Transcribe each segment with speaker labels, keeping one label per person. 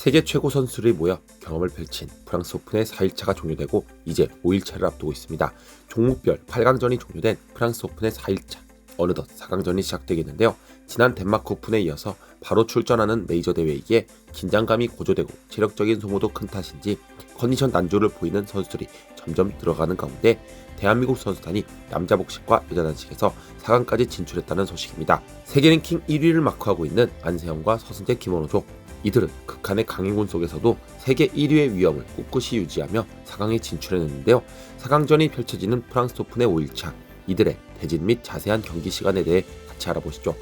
Speaker 1: 세계 최고 선수들이 모여 경험을 펼친 프랑스 오픈의 4일차가 종료되고 이제 5일차를 앞두고 있습니다. 종목별 8강전이 종료된 프랑스 오픈의 4일차. 어느덧 4강전이 시작되겠는데요. 지난 덴마크 오픈에 이어서 바로 출전하는 메이저 대회이기에 긴장감이 고조되고 체력적인 소모도 큰 탓인지 컨디션 난조를 보이는 선수들이 점점 들어가는 가운데 대한민국 선수단이 남자 복식과 여자 단식에서 4강까지 진출했다는 소식입니다. 세계 랭킹 1위를 마크하고 있는 안세영과 서승재 김원호조 이들은 극한의 강행군 속에서도 세계 1위의 위험을 꿋꿋이 유지하며 4강에 진출했는데요. 4강전이 펼쳐지는 프랑스 오픈의 5일차 이들의 대진 및 자세한 경기 시간에 대해 같이 알아보시죠.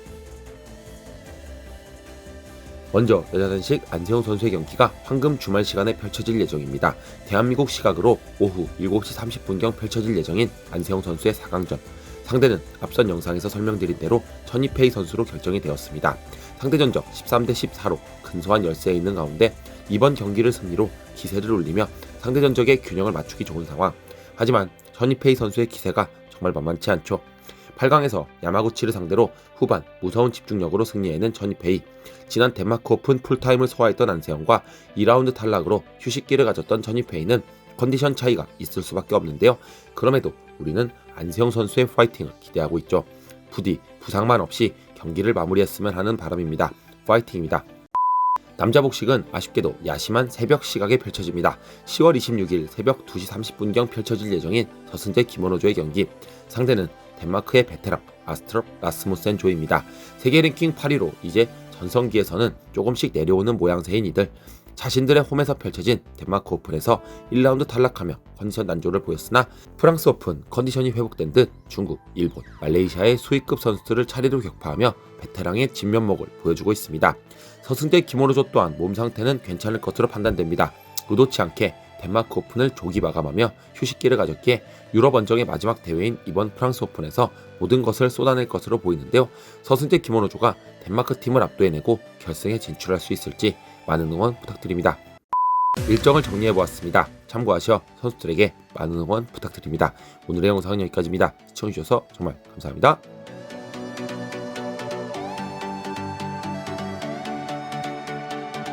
Speaker 1: 먼저 여자 단식 안세영 선수의 경기가 황금 주말 시간에 펼쳐질 예정입니다. 대한민국 시각으로 오후 7시 30분경 펼쳐질 예정인 안세영 선수의 4강전. 상대는 앞선 영상에서 설명드린 대로 천이페이 선수로 결정이 되었습니다. 상대 전적 13대 14로 근소한 열세에 있는 가운데 이번 경기를 승리로 기세를 올리며 상대 전적의 균형을 맞추기 좋은 상황. 하지만 천이페이 선수의 기세가 정말 만만치 않죠. 8강에서 야마구치를 상대로 후반 무서운 집중력으로 승리해낸 전이페이 지난 덴마크 오픈 풀타임을 소화했던 안세영과 2라운드 탈락으로 휴식기를 가졌던 전이페이는 컨디션 차이가 있을 수밖에 없는데요. 그럼에도 우리는 안세영 선수의 파이팅을 기대하고 있죠. 부디 부상만 없이 경기를 마무리했으면 하는 바람입니다. 파이팅입니다. 남자 복식은 아쉽게도 야심한 새벽 시각에 펼쳐집니다. 10월 26일 새벽 2시 30분경 펼쳐질 예정인 저승재 김원호조의 경기. 상대는 덴마크의 베테랑 아스트롭 라스무센 조입니다. 세계 랭킹 8위로 이제 전성기에서는 조금씩 내려오는 모양새인 이들. 자신들의 홈에서 펼쳐진 덴마크 오픈에서 1라운드 탈락하며 컨디션 난조를 보였으나 프랑스 오픈 컨디션이 회복된 듯 중국, 일본, 말레이시아의 수위급 선수들을 차례로 격파하며 베테랑의 진면목을 보여주고 있습니다. 서승재 김원호조 또한 몸 상태는 괜찮을 것으로 판단됩니다. 의도치 않게 덴마크 오픈을 조기 마감하며 휴식기를 가졌기에 유럽 원정의 마지막 대회인 이번 프랑스 오픈에서 모든 것을 쏟아낼 것으로 보이는데요. 서승재 김원호조가 덴마크 팀을 압도해내고 결승에 진출할 수 있을지 많은 응원 부탁드립니다. 일정을 정리해 보았습니다. 참고하셔 선수들에게 많은 응원 부탁드립니다. 오늘의 영상은 여기까지입니다. 시청해주셔서 정말 감사합니다.